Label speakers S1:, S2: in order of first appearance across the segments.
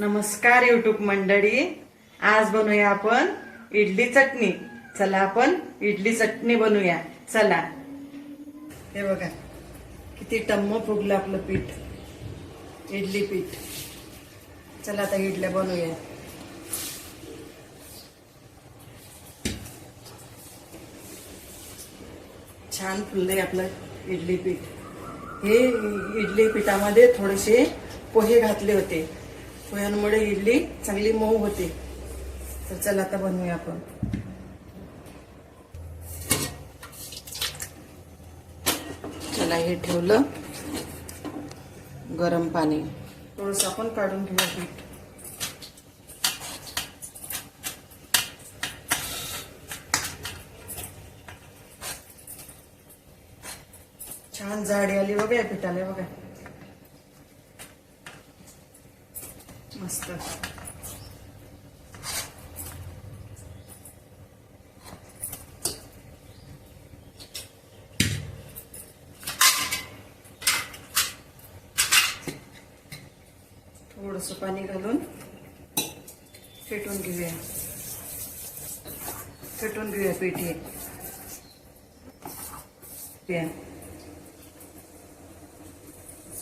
S1: नमस्कार युट्यूब मंडळी. आज बनवूया आपण इडली चटणी. चला आपण इडली चटणी बनवूया चला. हे बघा किती टम्म फुगलं आपलं पीठ. इडली पीठ. चला आता इडल्या बनवूया छान फुललंय आपलं इडली पीठ. हे इडली पिठामध्ये थोडेसे पोहे घातले होते. पोह्यांमुळे इडली चांगली मऊ होते. तर चला आता बनवूया आपण. चला हे ठेवलं. गरम पाणी. थोडस आपण काढून घेऊया पीठ. छान जाडी आली बघा या पिठाला बघा. मस्त थोडस पाणी घालून फेटून घेऊया फेटून हे प्या।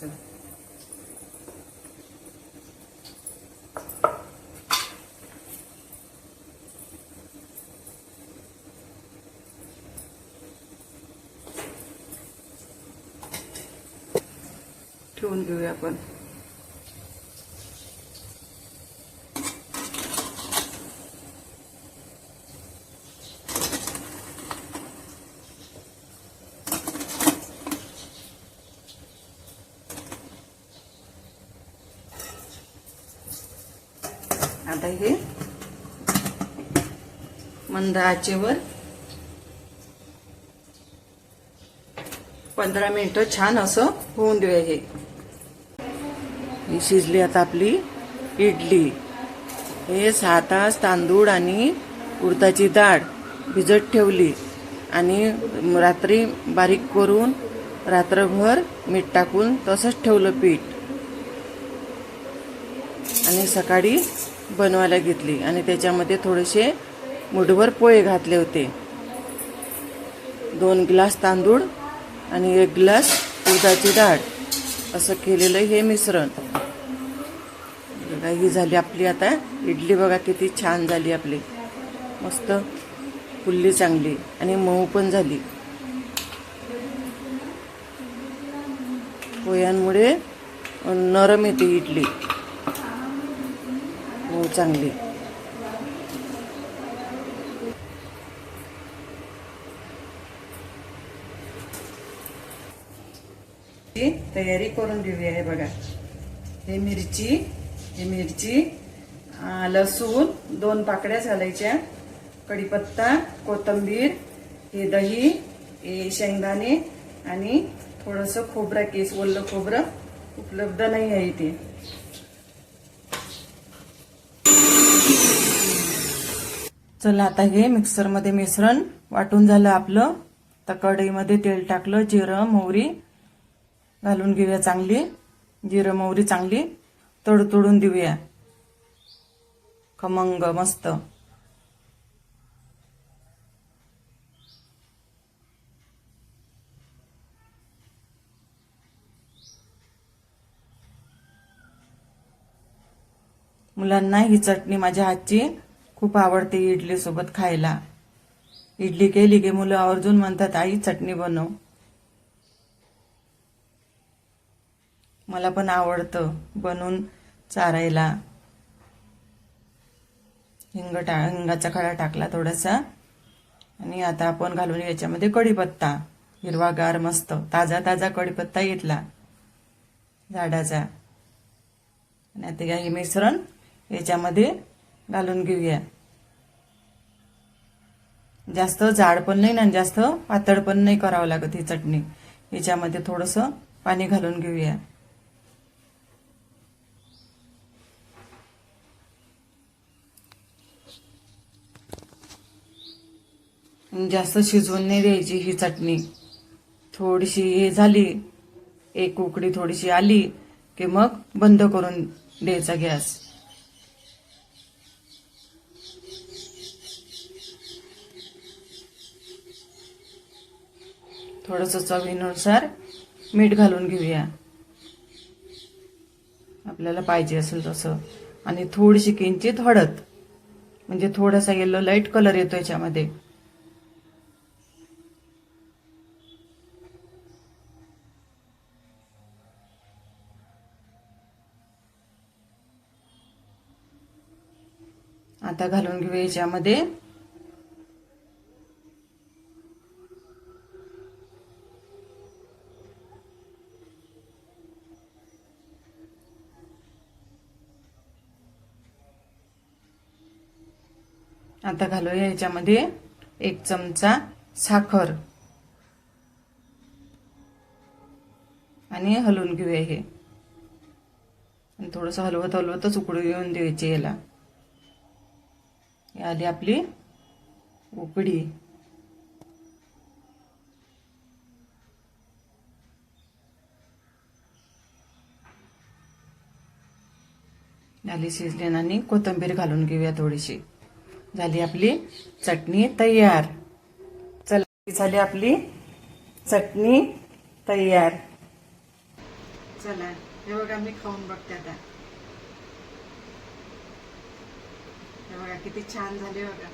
S1: चला। ठेवून घेऊया आपण आता हे मंद आचेवर पंधरा मिनिटं छान असं होऊन देऊया हे. ही शिजली आता आपली इडली. हे सहा तास तांदूळ आणि उडदाची डाळ भिजत ठेवली. आणि रात्री बारीक करून रात्रभर मीठ टाकून तसंच ठेवलं पीठ. आणि सकाळी बनवायला घेतली. आणि त्याच्यामध्ये थोडेसे मुठभर पोहे घातले होते. दोन ग्लास तांदूळ आणि एक ग्लास उडदाची डाळ. असं केलेलं हे मिश्रण. बघा ही झाली आपली आता. इडली बघा किती छान झाली आपली. मस्त. फुल्ली चांगली. आणि मऊ पण झाली. पोह्यांमुळे नरम येते इडली. मऊ चांगली. ची तयारी करून घेऊया हे बघा. हे मिरची हे मिरची लसूण दोन पाकड्या घालायच्या. कढीपत्ता कोथिंबीर हे दही हे शेंगदाणे आणि थोडस खोबरं केस ओलं खोबरं उपलब्ध नाही आहे इथे. चला आता हे मिक्सरमध्ये मिश्रण वाटून झालं आपलं. तर कढईमध्ये तेल टाकलं जिरं मोहरी घालून घेऊया चांगली. जिरं मोहरी चांगली. तडतडून देऊया. खमंग मस्त. मुलांना ही चटणी माझ्या हातची खूप आवडते इडली सोबत खायला. इडली केली की मुलं आवर्जून म्हणतात आई चटणी बनव. मला पण आवडतं बनवून चारायला. हिंग टा हिंगाचा खडा टाकला थोडासा. आणि आता आपण घालून याच्यामध्ये कढीपत्ता. हिरवागार मस्त ताजा ताजा कढीपत्ता घेतला. झाडाचा. आणि आता हे मिश्रण याच्यामध्ये घालून घेऊया. जास्त जाड पण नाही ना जास्त पातळ पण नाही करावं लागत ही चटणी. याच्यामध्ये थोडंसं पाणी घालून घेऊया. जास्त शिजवून नाही द्यायची ही चटणी. थोडीशी हे झाली एक उकडी थोडीशी आली की मग बंद करून द्यायचा गॅस. थोडंसं चवीनुसार मीठ घालून घेऊया. आपल्याला पाहिजे असेल तसं. आणि थोडीशी किंचित हळद. म्हणजे थोडासा येलो लाइट कलर येतो याच्यामध्ये. आता घालून घेऊया याच्यामध्ये. आता घालूया याच्यामध्ये एक चमचा साखर. आणि हलवून घेऊया हे. थोडंसं हलवत हलवतच उकडू येऊन द्यायची याला. ही आली आपली उकडी झाली शिजलेन आणि कोथिंबीर घालून घेऊया थोडीशी. झाली आपली चटणी तयार. चला झाली आपली चटणी तयार. चला हे बघा मी खाऊन बघते आता. हे बघा किती छान झाले बघा.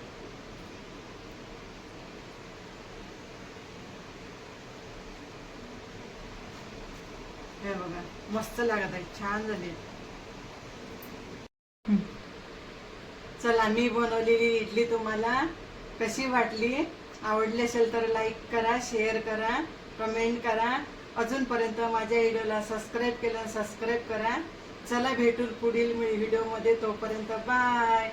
S1: हे बघा मस्त लागत आहे छान झाले. चला मी बनवलेली इडली तुम्हाला कशी वाटली? आवडली असेल तर लाईक करा शेअर करा कमेंट करा. अजूनपर्यंत माझ्या व्हिडिओला सबस्क्राईब केलं सबस्क्राईब करा. चला भेटू पुढील व्हिडिओमध्ये तोपर्यंत बाय